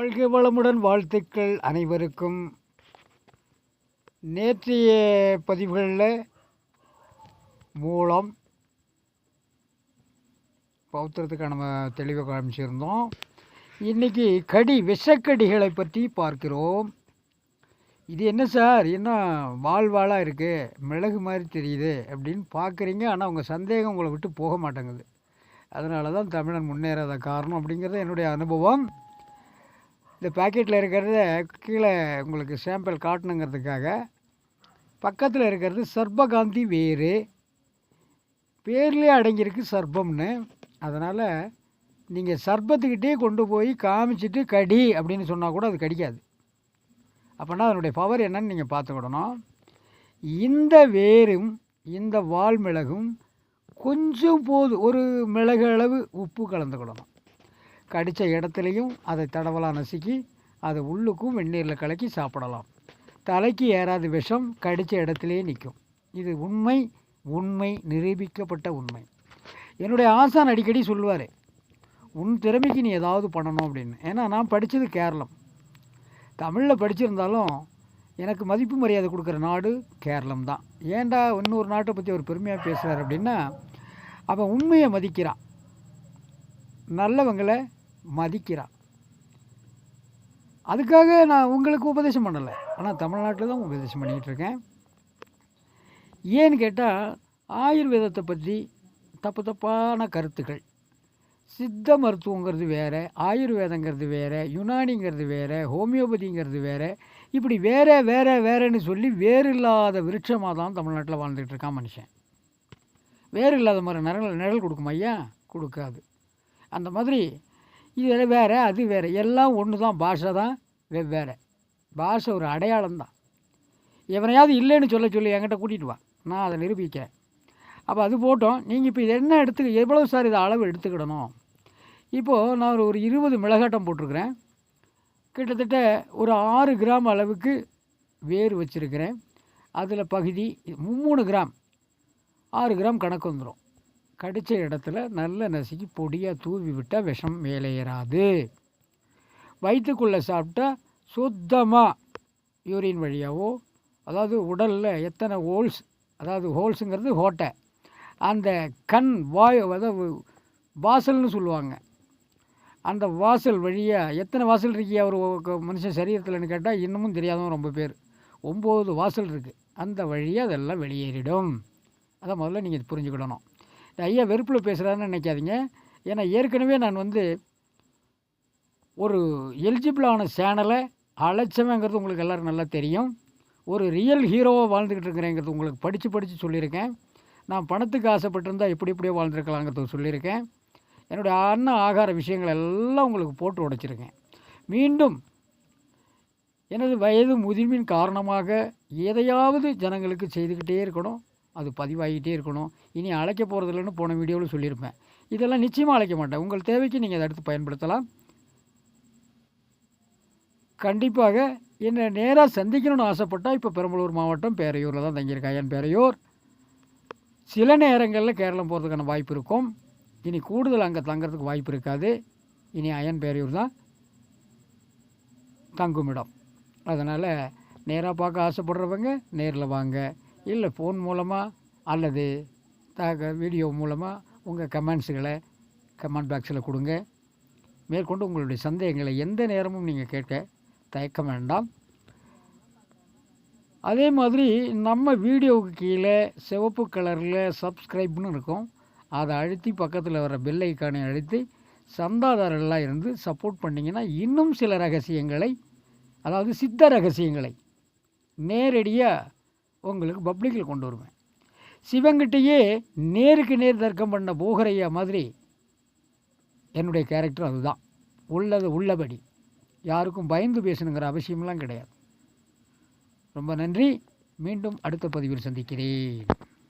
வாழ்க வளமுடன் வாழ்த்துக்கள் அனைவருக்கும். நேற்றைய பதிவுகளில் மூலம் பௌத்திரத்துக்கு நம்ம தெளிவாக காமிச்சிருந்தோம். இன்றைக்கி கடி விஷக்கடிகளை பற்றி பார்க்கிறோம். இது என்ன சார்? என்ன வாழ்வாளாக இருக்குது மிளகு மாதிரி தெரியுது அப்படின்னு பார்க்குறீங்க. ஆனால் உங்கள் சந்தேகம் உங்களை விட்டு போக மாட்டேங்குது. அதனால தான் தமிழன் முன்னேறாத காரணம் அப்படிங்கிறது என்னுடைய அனுபவம். இந்த பேக்கெட்டில் இருக்கிறத கீழே உங்களுக்கு சாம்பிள் காட்டணுங்கிறதுக்காக பக்கத்தில் இருக்கிறது சர்பகாந்தி வேறு. பேர்லேயே அடங்கியிருக்கு சர்பம்னு. அதனால் நீங்கள் சர்பத்துக்கிட்டே கொண்டு போய் காமிச்சிட்டு கடி அப்படின்னு சொன்னால் கூட அது கடிக்காது. அப்படின்னா அதனுடைய பவர் என்னன்னு நீங்கள் பார்த்துக்கிடணும். இந்த வேரும் இந்த வால் மிளகும் கொஞ்சம் போது ஒரு மிளகு அளவு உப்பு கலந்துக்கிடணும். கடித்த இடத்துலையும் அதை தடவலாம் நசுக்கி அதை உள்ளுக்கும் வெந்நீரில் கலக்கி சாப்பிடலாம். தலைக்கு ஏறாத விஷம் கடித்த இடத்துலையே நிற்கும். இது உண்மை உண்மை நிரூபிக்கப்பட்ட உண்மை. என்னுடைய ஆசான் அடிக்கடி சொல்லுவார் உன் திறமைக்கு நீ ஏதாவது பண்ணணும் அப்படின்னு. ஏன்னா நான் படித்தது கேரளம். தமிழில் படிச்சிருந்தாலும் எனக்கு மதிப்பு மரியாதை கொடுக்குற நாடு கேரளம் தான். ஏன்டா இன்னொரு நாட்டை பற்றி அவர் பெருமையாக பேசுகிறார் அப்படின்னா அவன் உண்மையை மதிக்கிறான். நல்லவங்களை மதிக்கிறான். அதுக்காக நான் உங்களுக்கு உபதேசம் பண்ணலை. ஆனால் தமிழ்நாட்டில் தான் உபதேசம் பண்ணிக்கிட்டு இருக்கேன். ஏன்னு கேட்டால் ஆயுர்வேதத்தை பற்றி தப்பு தப்பான கருத்துக்கள். சித்த மருத்துவங்கிறது வேறு ஆயுர்வேதங்கிறது வேறு யுனானிங்கிறது வேறு ஹோமியோபதிங்கிறது வேறு. இப்படி வேறு வேறு வேறுன்னு சொல்லி வேறு இல்லாத விருட்சமாக தான் தமிழ்நாட்டில் வாழ்ந்துகிட்டு இருக்கான் மனுஷன். வேறு இல்லாத மாதிரி நிழல் நிழல் கொடுக்கும் ஐயா? கொடுக்காது. அந்த மாதிரி இது வேறு அது வேறு. எல்லாம் ஒன்று தான் பாஷை தான் வெவ்வேறு பாஷை ஒரு அடையாளம் தான் எவனையாவது இல்லைன்னு சொல்ல சொல்லி என்கிட்ட கூட்டிகிட்டு வா. நான் அதை நிரூபிக்கிறேன். அப்போ அது போட்டோம். நீங்கள் இப்போ இது என்ன எடுத்து எவ்வளோ சார் இதை அளவு எடுத்துக்கிடணும்? இப்போது நான் ஒரு இருபது மிளகாட்டம் போட்டிருக்கிறேன். கிட்டத்தட்ட ஒரு ஆறு கிராம் அளவுக்கு வேர் வச்சுருக்கிறேன். அதில் பகுதி மூணு கிராம் ஆறு கிராம் கணக்கு வந்துடும் கடித்த இடத்துல நல்ல நசுக்கி பொடியாக தூவி விட்டால் விஷம் மேலே ஏறாது. வயிற்றுக்குள்ளே சாப்பிட்டா சுத்தமாக யூரின் வழியாகவோ அதாவது உடலில் எத்தனை ஹோல்ஸ் அதாவது ஹோல்ஸுங்கிறது ஹோட்டை. அந்த கண் வாய் அதாவது வாசல்னு சொல்லுவாங்க. அந்த வாசல் வழியாக எத்தனை வாசல் இருக்கியா ஒரு மனுஷன் சரீரத்தில்னு கேட்டால் இன்னமும் தெரியாதவங்க ரொம்ப பேர். ஒம்பது வாசல் இருக்குது அந்த வழியாக அதெல்லாம் வெளியேறிடும். அதை முதல்ல நீங்கள் புரிஞ்சுக்கிடணும். ஐயா வெறுப்பில் பேசுகிறாருன்னு நினைக்காதீங்க. ஏன்னா ஏற்கனவே நான் வந்து ஒரு எலிஜிபிளான சேனலை அழைச்சவங்கிறது உங்களுக்கு எல்லோரும் நல்லா தெரியும். ஒரு ரியல் ஹீரோவாக வாழ்ந்துக்கிட்டு இருக்கிறேங்கிறது உங்களுக்கு படித்து படித்து சொல்லியிருக்கேன். நான் பணத்துக்கு ஆசைப்பட்டிருந்தால் எப்படி எப்படியோ வாழ்ந்துருக்கலாங்கிறது சொல்லியிருக்கேன். என்னுடைய அன்ன ஆகார விஷயங்கள் எல்லாம் உங்களுக்கு போட்டு உடைச்சிருக்கேன். மீண்டும் எனது வயது முதிர்வின் காரணமாக எதையாவது ஜனங்களுக்கு செய்துக்கிட்டே இருக்கணும். அது பதிவாகிட்டே இருக்கணும். இனி அழைக்க போகிறதில்லன்னு போன வீடியோவில் சொல்லியிருப்பேன். இதெல்லாம் நிச்சயமாக அழைக்க மாட்டேன். உங்கள் தேவைக்கு நீங்கள் அதை எடுத்து பயன்படுத்தலாம். கண்டிப்பாக என்னை நேராக சந்திக்கணும்னு ஆசைப்பட்டால் இப்போ பெரம்பலூர் மாவட்டம் பேரையூரில் தான் தங்கியிருக்கேன். என் பேரையூர். சில நேரங்களில் கேரளம் போகிறதுக்கான வாய்ப்பு இருக்கும். இனி கூடுதல் அங்கே தங்கிறதுக்கு வாய்ப்பு இருக்காது. இனி அயன் பேரையூர் தான் தங்குமிடம். அதனால் நேராக பார்க்க ஆசைப்படுறவங்க நேரில் வாங்க. இல்லை ஃபோன் மூலமாக அல்லது தாக வீடியோ மூலமாக உங்கள் கமெண்ட்ஸுகளை கமெண்ட் பாக்ஸில் கொடுங்க. மேற்கொண்டு உங்களுடைய சந்தேகங்களை எந்த நேரமும் நீங்கள் கேட்க தயக்க வேண்டாம். அதே மாதிரி நம்ம வீடியோவுக்கு கீழே சிவப்பு கலரில் சப்ஸ்கிரைப்னு இருக்கும். அதை அழுத்தி பக்கத்தில் வர பெல் ஐக்கானை அழுத்தி சந்தாதாரர்களாக இருந்து சப்போர்ட் பண்ணிங்கன்னா இன்னும் சில ரகசியங்களை அதாவது சித்த ரகசியங்களை நேரடியாக உங்களுக்கு பப்ளிக்கில் கொண்டு வருவேன். சிவங்கிட்டேயே நேருக்கு நேர் தர்க்கம் பண்ண போகிறையா மாதிரி என்னுடைய கேரக்டர் அதுதான். உள்ளது உள்ளபடி. யாருக்கும் பயந்து பேசணுங்கிற அவசியம்லாம் கிடையாது. ரொம்ப நன்றி. மீண்டும் அடுத்த பதிவில் சந்திக்கிறேன்.